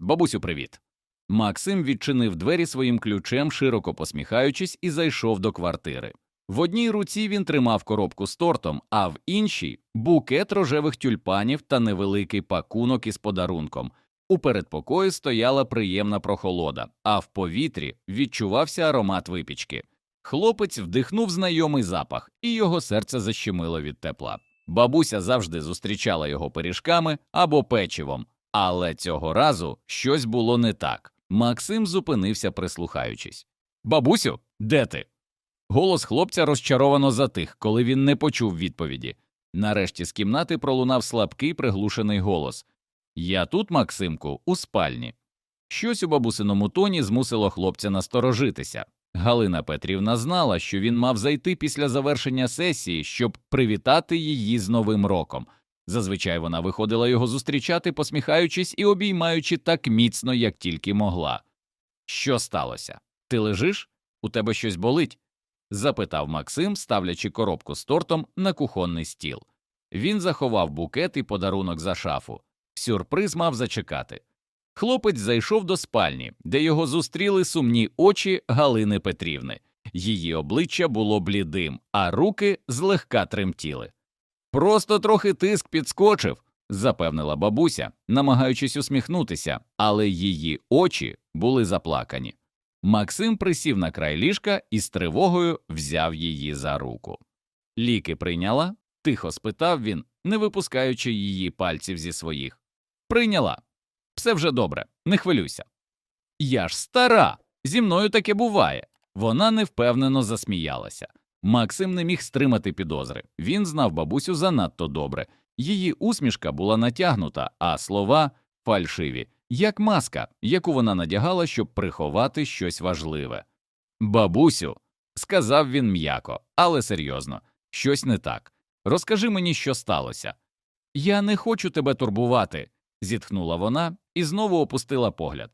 Бабусю, привіт. Максим відчинив двері своїм ключем, широко посміхаючись, і зайшов до квартири. В одній руці він тримав коробку з тортом, а в іншій букет рожевих тюльпанів та невеликий пакунок із подарунком. У передпокої стояла приємна прохолода, а в повітрі відчувався аромат випічки. Хлопець вдихнув знайомий запах, і його серце защемило від тепла. Бабуся завжди зустрічала його пиріжками або печивом, але цього разу щось було не так. Максим зупинився, прислухаючись. Бабусю, де ти? Голос хлопця розчаровано затих, коли він не почув відповіді. Нарешті з кімнати пролунав слабкий приглушений голос Я тут, Максимку, у спальні. Щось у бабусиному тоні змусило хлопця насторожитися. Галина Петрівна знала, що він мав зайти після завершення сесії, щоб привітати її з Новим роком. Зазвичай вона виходила його зустрічати, посміхаючись і обіймаючи так міцно, як тільки могла. Що сталося? Ти лежиш? У тебе щось болить? запитав Максим, ставлячи коробку з тортом на кухонний стіл. Він заховав букет і подарунок за шафу. Сюрприз мав зачекати. Хлопець зайшов до спальні, де його зустріли сумні очі Галини Петрівни. Її обличчя було блідим, а руки злегка тремтіли. Просто трохи тиск підскочив, запевнила бабуся, намагаючись усміхнутися, але її очі були заплакані. Максим присів на край ліжка і з тривогою взяв її за руку. Ліки прийняла? тихо спитав він, не випускаючи її пальців зі своїх. Прийняла. Все вже добре, не хвилюйся. Я ж стара, зі мною таке буває. Вона невпевнено засміялася. Максим не міг стримати підозри. Він знав бабусю занадто добре. Її усмішка була натягнута, а слова фальшиві, як маска, яку вона надягала, щоб приховати щось важливе. Бабусю, сказав він м'яко, але серйозно, щось не так. Розкажи мені, що сталося. Я не хочу тебе турбувати, зітхнула вона і знову опустила погляд.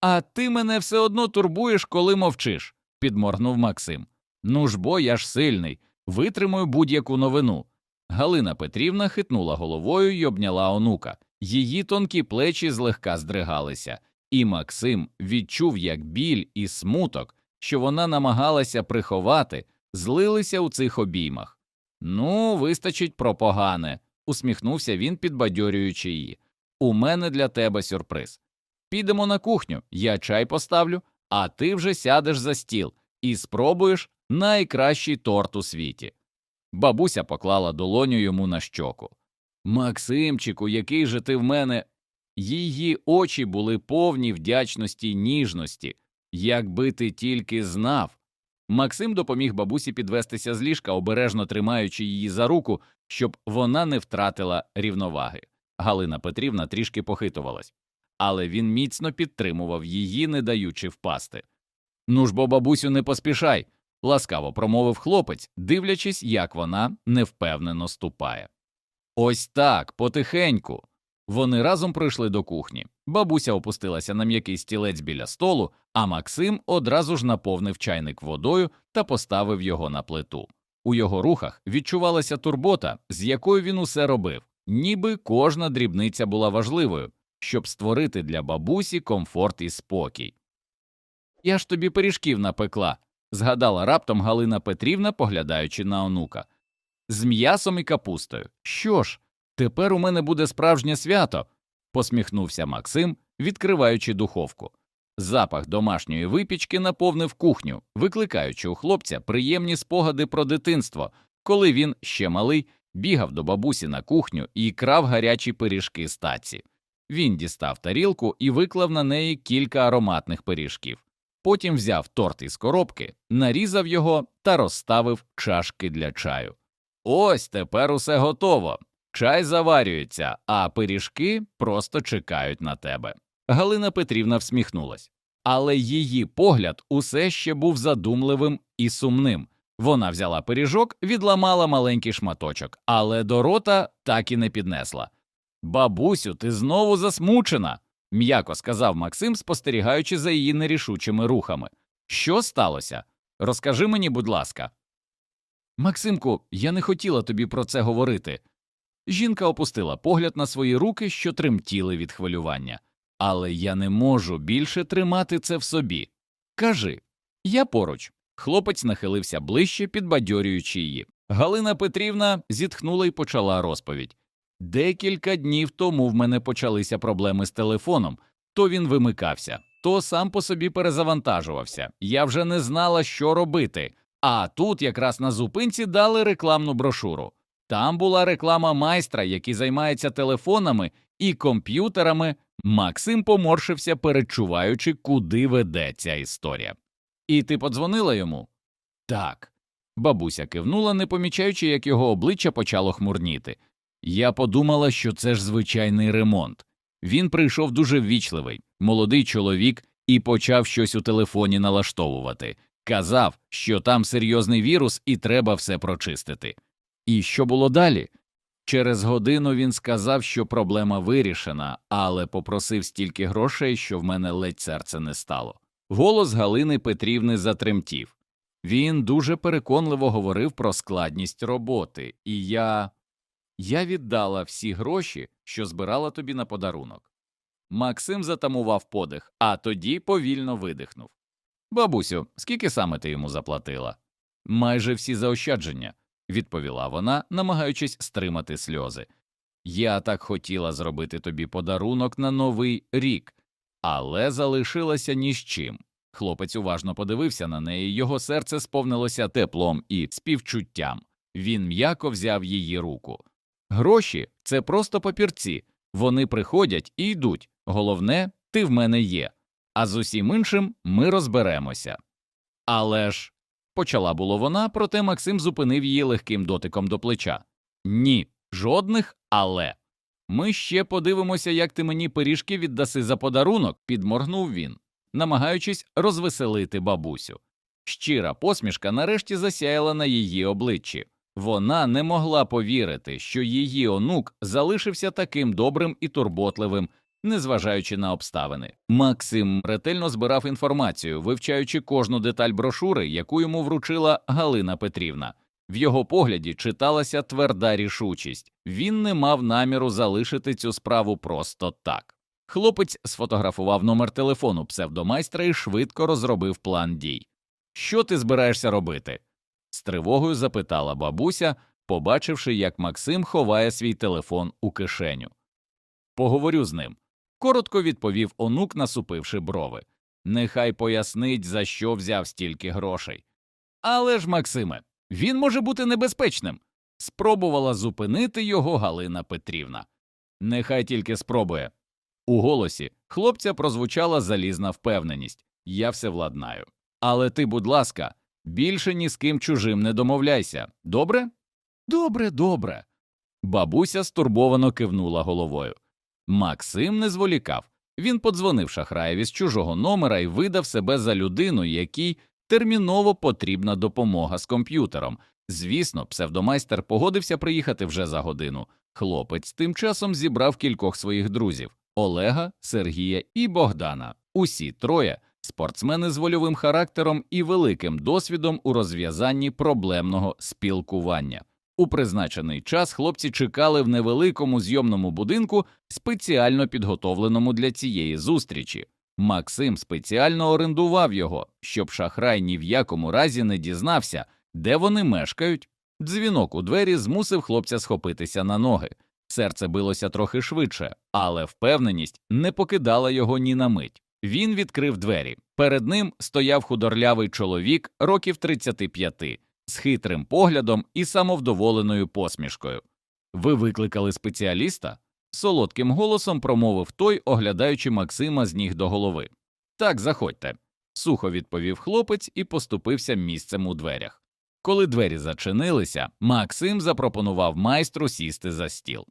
А ти мене все одно турбуєш, коли мовчиш, підморгнув Максим. Ну ж бо я ж сильний, витримую будь-яку новину. Галина Петрівна хитнула головою й обняла онука. Її тонкі плечі злегка здригалися, і Максим відчув, як біль і смуток, що вона намагалася приховати, злилися у цих обіймах. Ну, вистачить про погане, усміхнувся він, підбадьорюючи її. У мене для тебе сюрприз. Підемо на кухню, я чай поставлю, а ти вже сядеш за стіл і спробуєш найкращий торт у світі. Бабуся поклала долоню йому на щоку. Максимчику, який же ти в мене. Її очі були повні вдячності й ніжності. Якби ти тільки знав. Максим допоміг бабусі підвестися з ліжка, обережно тримаючи її за руку, щоб вона не втратила рівноваги. Галина Петрівна трішки похитувалась, але він міцно підтримував її, не даючи впасти. Ну ж бо, бабусю, не поспішай, ласкаво промовив хлопець, дивлячись, як вона невпевнено ступає. Ось так, потихеньку. Вони разом прийшли до кухні. Бабуся опустилася на м'який стілець біля столу, а Максим одразу ж наповнив чайник водою та поставив його на плиту. У його рухах відчувалася турбота, з якою він усе робив, ніби кожна дрібниця була важливою, щоб створити для бабусі комфорт і спокій. Я ж тобі пиріжків напекла, згадала раптом Галина Петрівна, поглядаючи на онука. З м'ясом і капустою. Що ж, тепер у мене буде справжнє свято, посміхнувся Максим, відкриваючи духовку. Запах домашньої випічки наповнив кухню, викликаючи у хлопця приємні спогади про дитинство, коли він ще малий бігав до бабусі на кухню і крав гарячі пиріжки з таці. Він дістав тарілку і виклав на неї кілька ароматних пиріжків. Потім взяв торт із коробки, нарізав його та розставив чашки для чаю. Ось тепер усе готово. Чай заварюється, а пиріжки просто чекають на тебе. Галина Петрівна всміхнулась, але її погляд усе ще був задумливим і сумним. Вона взяла пиріжок, відламала маленький шматочок, але до рота так і не піднесла. Бабусю, ти знову засмучена, м'яко сказав Максим, спостерігаючи за її нерішучими рухами. Що сталося? Розкажи мені, будь ласка. Максимку, я не хотіла тобі про це говорити. Жінка опустила погляд на свої руки, що тремтіли від хвилювання. але я не можу більше тримати це в собі. Кажи, я поруч. Хлопець нахилився ближче, підбадьорюючи її. Галина Петрівна зітхнула і почала розповідь. Декілька днів тому в мене почалися проблеми з телефоном. То він вимикався, то сам по собі перезавантажувався. Я вже не знала, що робити. А тут якраз на зупинці дали рекламну брошуру. Там була реклама майстра, який займається телефонами і комп'ютерами. Максим поморшився, перечуваючи, куди веде ця історія. І ти подзвонила йому? Так. Бабуся кивнула, не помічаючи, як його обличчя почало хмурніти. Я подумала, що це ж звичайний ремонт. Він прийшов дуже ввічливий, молодий чоловік, і почав щось у телефоні налаштовувати. Казав, що там серйозний вірус і треба все прочистити. І що було далі? Через годину він сказав, що проблема вирішена, але попросив стільки грошей, що в мене ледь серце не стало. Голос Галини Петрівни затремтів. Він дуже переконливо говорив про складність роботи, і я. Я віддала всі гроші, що збирала тобі на подарунок. Максим затамував подих, а тоді повільно видихнув. Бабусю, скільки саме ти йому заплатила? Майже всі заощадження, відповіла вона, намагаючись стримати сльози. Я так хотіла зробити тобі подарунок на новий рік, але залишилася ні з чим. Хлопець уважно подивився на неї, його серце сповнилося теплом і співчуттям. Він м'яко взяв її руку. Гроші це просто папірці, вони приходять і йдуть. Головне, ти в мене є, а з усім іншим ми розберемося. Але ж, почала було вона, проте Максим зупинив її легким дотиком до плеча. Ні, жодних але. Ми ще подивимося, як ти мені пиріжки віддаси за подарунок, підморгнув він, намагаючись розвеселити бабусю. Щира посмішка нарешті засяяла на її обличчі. Вона не могла повірити, що її онук залишився таким добрим і турботливим, незважаючи на обставини. Максим ретельно збирав інформацію, вивчаючи кожну деталь брошури, яку йому вручила Галина Петрівна. В його погляді читалася тверда рішучість він не мав наміру залишити цю справу просто так. Хлопець сфотографував номер телефону псевдомайстра і швидко розробив план дій. Що ти збираєшся робити? З тривогою запитала бабуся, побачивши, як Максим ховає свій телефон у кишеню. Поговорю з ним. Коротко відповів онук, насупивши брови. Нехай пояснить, за що взяв стільки грошей. Але ж, Максиме, він може бути небезпечним. Спробувала зупинити його Галина Петрівна. Нехай тільки спробує. У голосі хлопця прозвучала залізна впевненість я все владнаю. Але ти, будь ласка, більше ні з ким чужим не домовляйся. Добре? Добре, добре. Бабуся стурбовано кивнула головою. Максим не зволікав. Він подзвонив шахраєві з чужого номера і видав себе за людину, якій терміново потрібна допомога з комп'ютером. Звісно, псевдомайстер погодився приїхати вже за годину. Хлопець тим часом зібрав кількох своїх друзів Олега, Сергія і Богдана. Усі троє спортсмени з вольовим характером і великим досвідом у розв'язанні проблемного спілкування. У призначений час хлопці чекали в невеликому зйомному будинку, спеціально підготовленому для цієї зустрічі. Максим спеціально орендував його, щоб шахрай ні в якому разі не дізнався, де вони мешкають. Дзвінок у двері змусив хлопця схопитися на ноги. Серце билося трохи швидше, але впевненість не покидала його ні на мить. Він відкрив двері. Перед ним стояв худорлявий чоловік років 35, з хитрим поглядом і самовдоволеною посмішкою. Ви викликали спеціаліста? солодким голосом промовив той, оглядаючи Максима з ніг до голови. Так, заходьте, сухо відповів хлопець і поступився місцем у дверях. Коли двері зачинилися, Максим запропонував майстру сісти за стіл.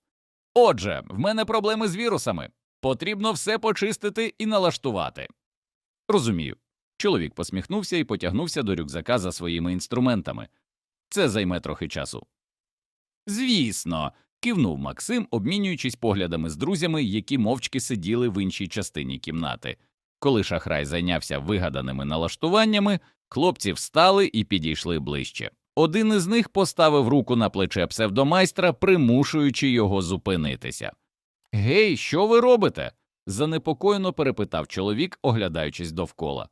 Отже, в мене проблеми з вірусами. Потрібно все почистити і налаштувати. Розумію. Чоловік посміхнувся і потягнувся до рюкзака за своїми інструментами. Це займе трохи часу. Звісно, кивнув Максим, обмінюючись поглядами з друзями, які мовчки сиділи в іншій частині кімнати. Коли шахрай зайнявся вигаданими налаштуваннями, хлопці встали і підійшли ближче. Один із них поставив руку на плече псевдомайстра, примушуючи його зупинитися. Гей, що ви робите? занепокоєно перепитав чоловік, оглядаючись довкола.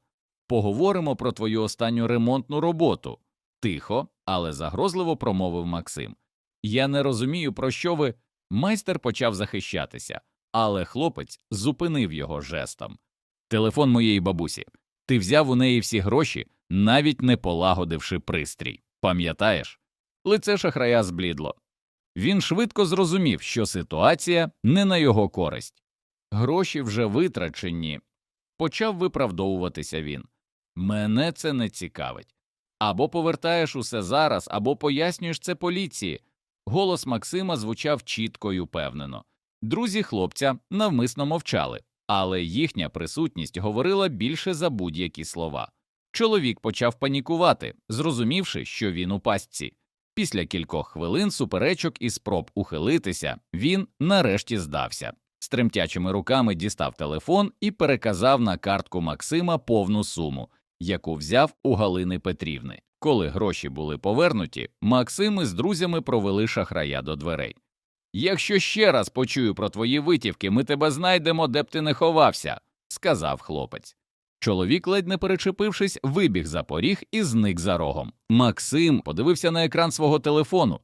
Поговоримо про твою останню ремонтну роботу. Тихо, але загрозливо промовив Максим. Я не розумію, про що ви. Майстер почав захищатися, але хлопець зупинив його жестом. Телефон моєї бабусі. Ти взяв у неї всі гроші, навіть не полагодивши пристрій. Пам'ятаєш? Лице шахрая зблідло. Він швидко зрозумів, що ситуація не на його користь. Гроші вже витрачені. Почав виправдовуватися він. Мене це не цікавить. Або повертаєш усе зараз, або пояснюєш це поліції. Голос Максима звучав чітко й упевнено. Друзі хлопця навмисно мовчали, але їхня присутність говорила більше за будь-які слова. Чоловік почав панікувати, зрозумівши, що він у пастці. Після кількох хвилин суперечок і спроб ухилитися, він нарешті здався. З тремтячими руками дістав телефон і переказав на картку Максима повну суму, яку взяв у Галини Петрівни. Коли гроші були повернуті, Максим із друзями провели шахрая до дверей. Якщо ще раз почую про твої витівки, ми тебе знайдемо, де б ти не ховався, сказав хлопець. Чоловік, ледь не перечепившись, вибіг за поріг і зник за рогом. Максим подивився на екран свого телефону.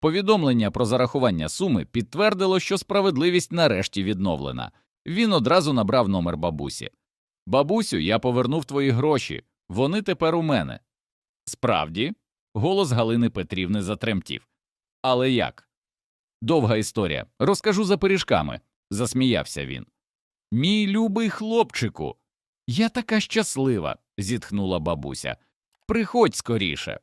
Повідомлення про зарахування суми підтвердило, що справедливість нарешті відновлена. Він одразу набрав номер бабусі. Бабусю, я повернув твої гроші. Вони тепер у мене. Справді, голос Галини Петрівни затремтів. Але як? Довга історія. Розкажу за пиріжками, засміявся він. Мій любий хлопчику. Я така щаслива, зітхнула бабуся. Приходь скоріше.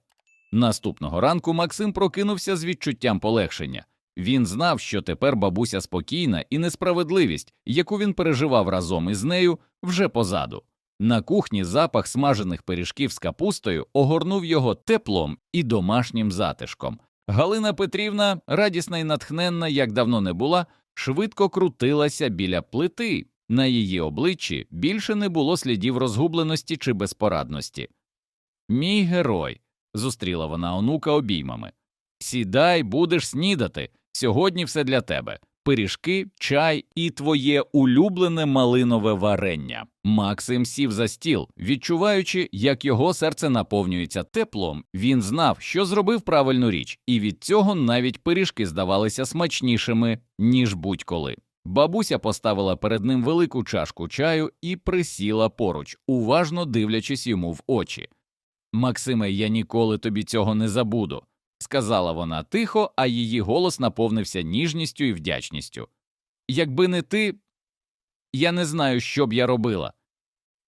Наступного ранку Максим прокинувся з відчуттям полегшення. Він знав, що тепер бабуся спокійна і несправедливість, яку він переживав разом із нею, вже позаду. На кухні запах смажених пиріжків з капустою огорнув його теплом і домашнім затишком. Галина Петрівна, радісна і натхненна, як давно не була, швидко крутилася біля плити. На її обличчі більше не було слідів розгубленості чи безпорадності. Мій герой, зустріла вона онука обіймами. Сідай, будеш снідати. Сьогодні все для тебе. Пиріжки, чай і твоє улюблене малинове варення. Максим сів за стіл, відчуваючи, як його серце наповнюється теплом. Він знав, що зробив правильну річ, і від цього навіть пиріжки здавалися смачнішими, ніж будь-коли. Бабуся поставила перед ним велику чашку чаю і присіла поруч, уважно дивлячись йому в очі. Максиме, я ніколи тобі цього не забуду, сказала вона тихо, а її голос наповнився ніжністю і вдячністю. Якби не ти, я не знаю, що б я робила.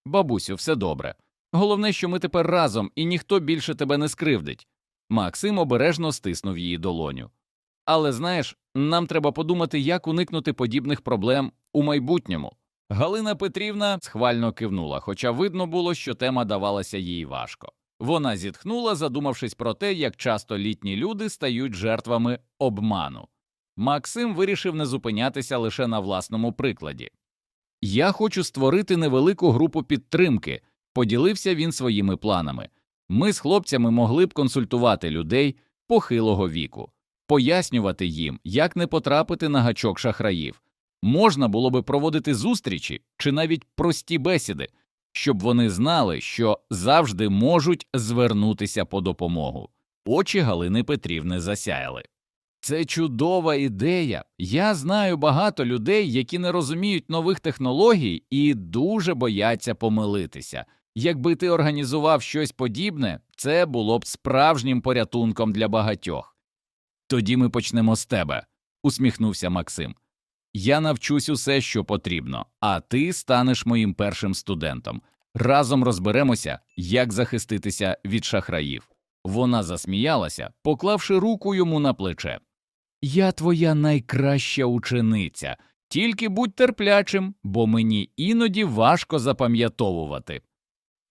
Бабусю, все добре. Головне, що ми тепер разом, і ніхто більше тебе не скривдить. Максим обережно стиснув її долоню. Але знаєш, нам треба подумати, як уникнути подібних проблем у майбутньому. Галина Петрівна схвально кивнула, хоча видно було, що тема давалася їй важко. Вона зітхнула, задумавшись про те, як часто літні люди стають жертвами обману. Максим вирішив не зупинятися лише на власному прикладі. Я хочу створити невелику групу підтримки, поділився він своїми планами. Ми з хлопцями могли б консультувати людей похилого віку, пояснювати їм, як не потрапити на гачок шахраїв. Можна було би проводити зустрічі чи навіть прості бесіди, щоб вони знали, що завжди можуть звернутися по допомогу. Очі Галини Петрівни засяяли. Це чудова ідея. Я знаю багато людей, які не розуміють нових технологій і дуже бояться помилитися. Якби ти організував щось подібне, це було б справжнім порятунком для багатьох. Тоді ми почнемо з тебе, усміхнувся Максим. Я навчусь усе, що потрібно, а ти станеш моїм першим студентом. Разом розберемося, як захиститися від шахраїв. Вона засміялася, поклавши руку йому на плече. Я твоя найкраща учениця, тільки будь терплячим, бо мені іноді важко запам'ятовувати.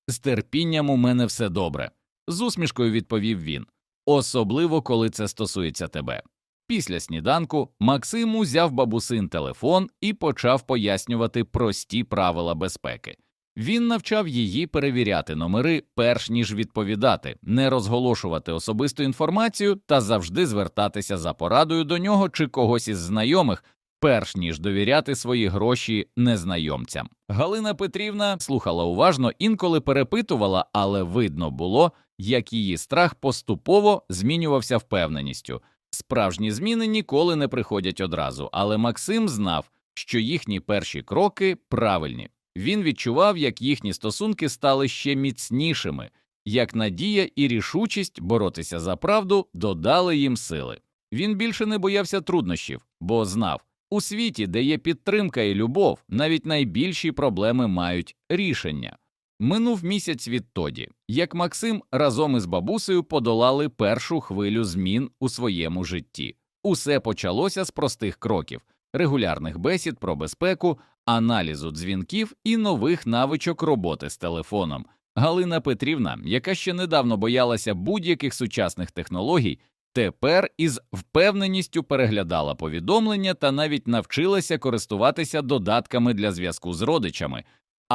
З терпінням у мене все добре, з усмішкою відповів він, особливо коли це стосується тебе. Після сніданку Максим узяв бабусин телефон і почав пояснювати прості правила безпеки. Він навчав її перевіряти номери, перш ніж відповідати, не розголошувати особисту інформацію та завжди звертатися за порадою до нього чи когось із знайомих, перш ніж довіряти свої гроші незнайомцям. Галина Петрівна слухала уважно, інколи перепитувала, але видно було, як її страх поступово змінювався впевненістю. Справжні зміни ніколи не приходять одразу, але Максим знав, що їхні перші кроки правильні. Він відчував, як їхні стосунки стали ще міцнішими, як надія і рішучість боротися за правду додали їм сили. Він більше не боявся труднощів, бо знав, у світі, де є підтримка і любов, навіть найбільші проблеми мають рішення. Минув місяць відтоді, як Максим разом із бабусею подолали першу хвилю змін у своєму житті. Усе почалося з простих кроків регулярних бесід про безпеку, аналізу дзвінків і нових навичок роботи з телефоном. Галина Петрівна, яка ще недавно боялася будь-яких сучасних технологій, тепер із впевненістю переглядала повідомлення та навіть навчилася користуватися додатками для зв'язку з родичами.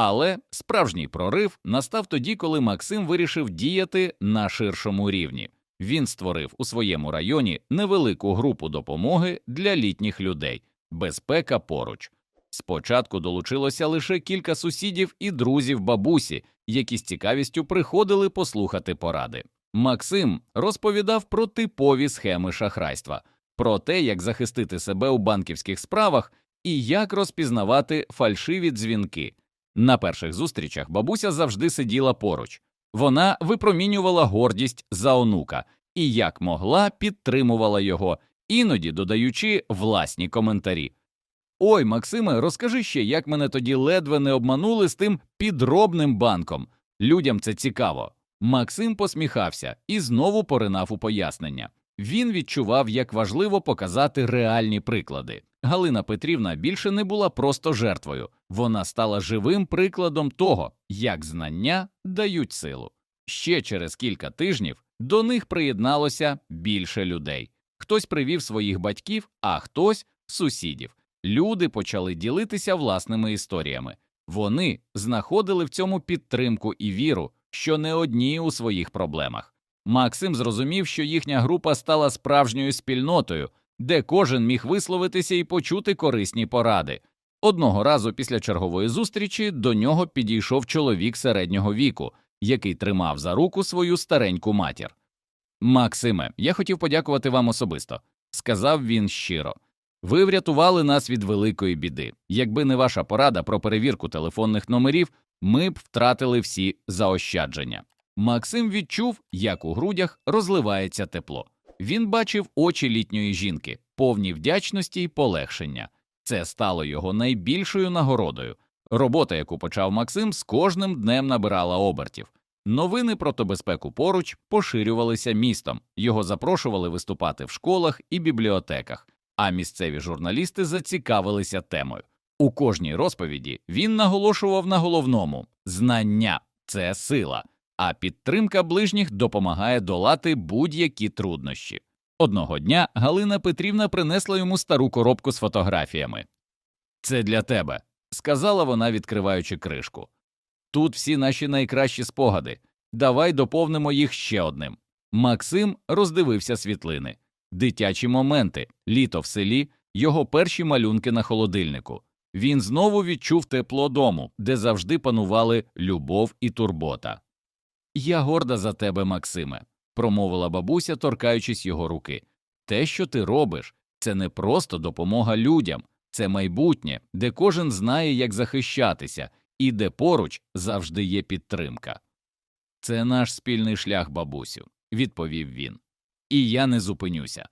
Але справжній прорив настав тоді, коли Максим вирішив діяти на ширшому рівні. Він створив у своєму районі невелику групу допомоги для літніх людей, безпека поруч. Спочатку долучилося лише кілька сусідів і друзів бабусі, які з цікавістю приходили послухати поради. Максим розповідав про типові схеми шахрайства, про те, як захистити себе у банківських справах і як розпізнавати фальшиві дзвінки. На перших зустрічах бабуся завжди сиділа поруч. Вона випромінювала гордість за онука і, як могла, підтримувала його, іноді додаючи власні коментарі. Ой, Максиме, розкажи ще, як мене тоді ледве не обманули з тим підробним банком. Людям це цікаво. Максим посміхався і знову поринав у пояснення. Він відчував, як важливо показати реальні приклади. Галина Петрівна більше не була просто жертвою, вона стала живим прикладом того, як знання дають силу. Ще через кілька тижнів до них приєдналося більше людей. Хтось привів своїх батьків, а хтось сусідів. Люди почали ділитися власними історіями. Вони знаходили в цьому підтримку і віру, що не одні у своїх проблемах. Максим зрозумів, що їхня група стала справжньою спільнотою, де кожен міг висловитися і почути корисні поради. Одного разу після чергової зустрічі до нього підійшов чоловік середнього віку, який тримав за руку свою стареньку матір. Максиме, я хотів подякувати вам особисто, сказав він щиро. Ви врятували нас від великої біди. Якби не ваша порада про перевірку телефонних номерів, ми б втратили всі заощадження. Максим відчув, як у грудях розливається тепло. Він бачив очі літньої жінки, повні вдячності й полегшення. Це стало його найбільшою нагородою. Робота, яку почав Максим, з кожним днем набирала обертів. Новини про безпеку поруч поширювалися містом, його запрошували виступати в школах і бібліотеках, а місцеві журналісти зацікавилися темою. У кожній розповіді він наголошував на головному знання це сила, а підтримка ближніх допомагає долати будь-які труднощі. Одного дня Галина Петрівна принесла йому стару коробку з фотографіями. Це для тебе, сказала вона, відкриваючи кришку. Тут всі наші найкращі спогади. Давай доповнимо їх ще одним. Максим роздивився світлини, дитячі моменти, літо в селі, його перші малюнки на холодильнику. Він знову відчув тепло дому, де завжди панували любов і турбота. Я горда за тебе, Максиме, промовила бабуся, торкаючись його руки. Те, що ти робиш, це не просто допомога людям, це майбутнє, де кожен знає, як захищатися, і де поруч завжди є підтримка. Це наш спільний шлях, бабусю, відповів він. І я не зупинюся.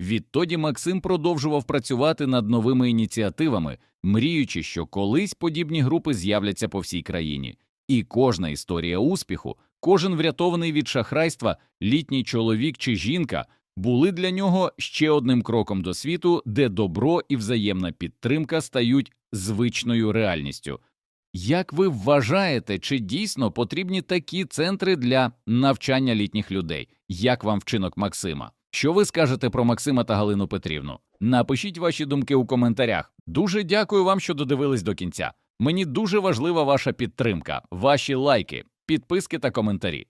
Відтоді Максим продовжував працювати над новими ініціативами, мріючи, що колись подібні групи з'являться по всій країні, і кожна історія успіху, кожен врятований від шахрайства, літній чоловік чи жінка були для нього ще одним кроком до світу, де добро і взаємна підтримка стають звичною реальністю. Як ви вважаєте, чи дійсно потрібні такі центри для навчання літніх людей? Як вам вчинок Максима? Що ви скажете про Максима та Галину Петрівну? Напишіть ваші думки у коментарях. Дуже дякую вам, що додивились до кінця. Мені дуже важлива ваша підтримка, ваші лайки, підписки та коментарі.